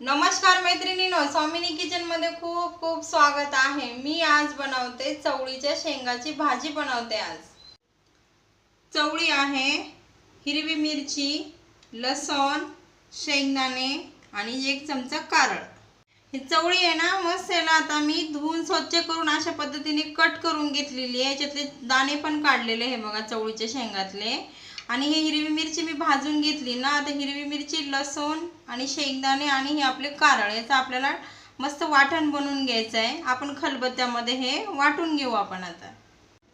नमस्कार मैत्रिणीनो स्वामिनी किचनमध्ये खूप खूप स्वागत आहे. मी आज बनवते चवळीच्या शेंगाची भाजी बनवते आज. चवळी आहे हिरवी मिरची लसण शेंगदाणे आणि एक चमचा कारळ. ही चवळी आहे ना मस्त याला आता मी धुवून स्वच्छ करून अशा पद्धतीने कट करून घेतलेली आहे. याच्यातले दाणे पण काढलेले आहे बघा चवळीच्या शेंगातले. आणि ही हिरवी मिरची मी भाजून घेतली ना आता हिरवी मिरची लसूण आणि शेंगदाणे आणि हे आपले कारळ याचं आपल्याला मस्त वाटण बनवून घ्यायचं आहे आपण खलबत्त्यामध्ये हे वाटून घेऊ आपण आता.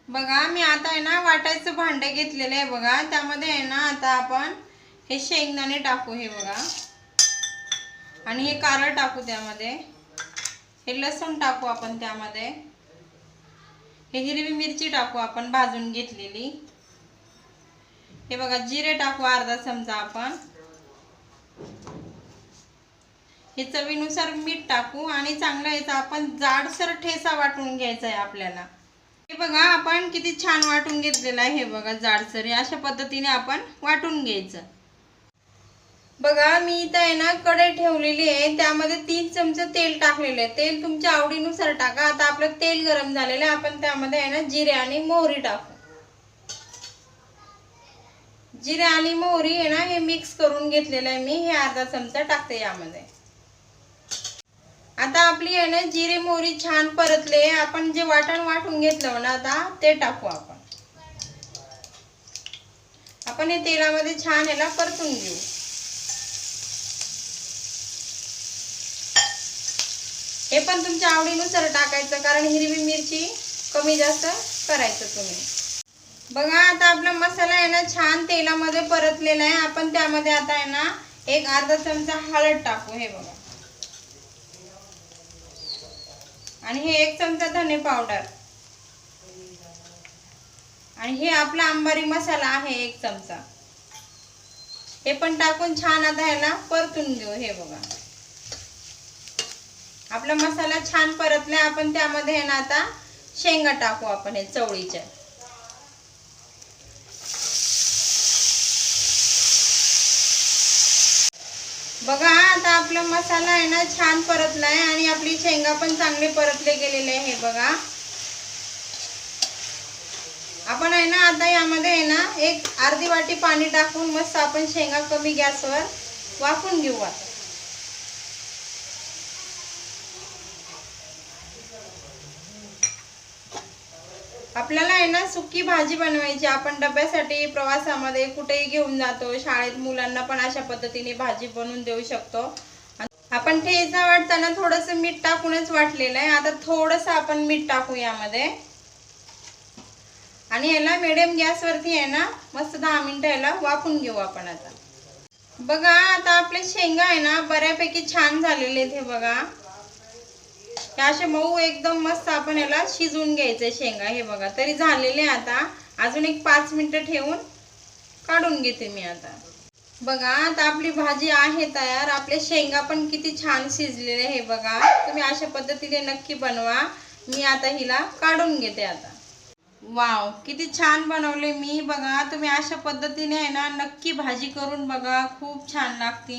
बघा मी आता आहे ना वाटायचं भांडं घेतलेलं आहे बघा. त्यामध्ये आहे ना आता आपण हे शेंगदाणे टाकू हे बघा. आणि हे कारळ टाकू त्यामध्ये. हे लसूण टाकू आपण त्यामध्ये. हे हिरवी मिरची टाकू आपण भाजून घेतलेली. हे बघा जिरे टाकू अर्धा चमचा आपण. हे चवीनुसार मीठ टाकू आणि चांगलं याचा आपण जाडसर ठेसा वाटून घ्यायचा आहे आपल्याला. हे बघा आपण किती छान वाटून घेतलेलं आहे हे बघा जाडसर. हे अशा पद्धतीने आपण वाटून घ्यायचं. बघा मी इथं आहे ना कढई ठेवलेली आहे. त्यामध्ये तीन चमचे तेल टाकलेले आहे. तेल तुमच्या आवडीनुसार टाका. आता आपलं तेल गरम झालेलं आहे. आपण त्यामध्ये आहे ना जिरे आणि मोहरी टाकू. जिरे आणि मोहरी आहे ना हे मिक्स करून घेतलेलं आहे मी. हे अर्धा चमचा टाकते यामध्ये. आता आपली आहे ना जिरे मोहरी छान परतले. आपण जे वाटण वाटून घेतलं ना आता ते टाकू आपण. आपण हे तेलामध्ये छान याला परतून घेऊ. हे पण तुमच्या आवडीनुसार टाकायचं कारण हिरवी मिरची कमी जास्त करायचं तुम्ही. बघा आता आपला मसाला आहे ना छान तेलामध्ये परतलेला आहे. आपण त्यामध्ये आता आहे ना एक अर्धा चमचा हळद टाकू हे बघा. आणि हे एक चमचा धने पावडर. आणि हे आपला अंबारी मसाला आहे एक चमचा. हे पण टाकून छान आता ह्याला परतून घेऊ हे बघा. आपला मसाला छान परतला आपण त्यामध्ये आहे ना आता शेंगा टाकू आपण हे चवळीच्या. बघा आता आपला मसाला आहे ना छान परतला आहे आणि आपली शेंगा पण चांगले परतले गेलेले आहे बघा. आपण आहे ना आता यामध्ये आहे ना एक अर्धी वाटी पाणी टाकून मस्त आपण शेंगा कमी गॅसवर वाफून घेऊ आता. आपल्याला आहे ना सुकी भाजी बनवायची. आपण डब्यासाठी प्रवासामध्ये कुठेही घेऊन जातो. शाळेत मुलांना पण अशा पद्धतीने भाजी बनवून देऊ शकतो. आपण ठेचा वाटताना थोडस मीठ टाकूनच वाटलेलं आहे. आता थोडस आपण मीठ टाकू यामध्ये. आणि याला मिडियम गॅसवरती आहे ना मस्त दहा मिनिटं याला वाफून घेऊ आपण आता. बघा आता आपले शेंगा आहे ना बऱ्यापैकी छान झालेले आहेत हे बघा. हे असे मऊ एकदम मस्त आपण याला शिजवून घ्यायचे शेंगा. हे बघा तरी झालेले आता. अजून एक पाच मिनिटं ठेवून काढून घेते मी आता. बघा आता आपली भाजी आहे तयार. आपले शेंगा पण किती छान शिजलेले हे बघा. तुम्ही अशा पद्धतीने नक्की बनवा. मी आता हिला काढून घेते आता. वाव किती छान बनवले मी. बघा तुम्ही अशा पद्धतीने आहे ना नक्की भाजी करून बघा. खूप छान लागते.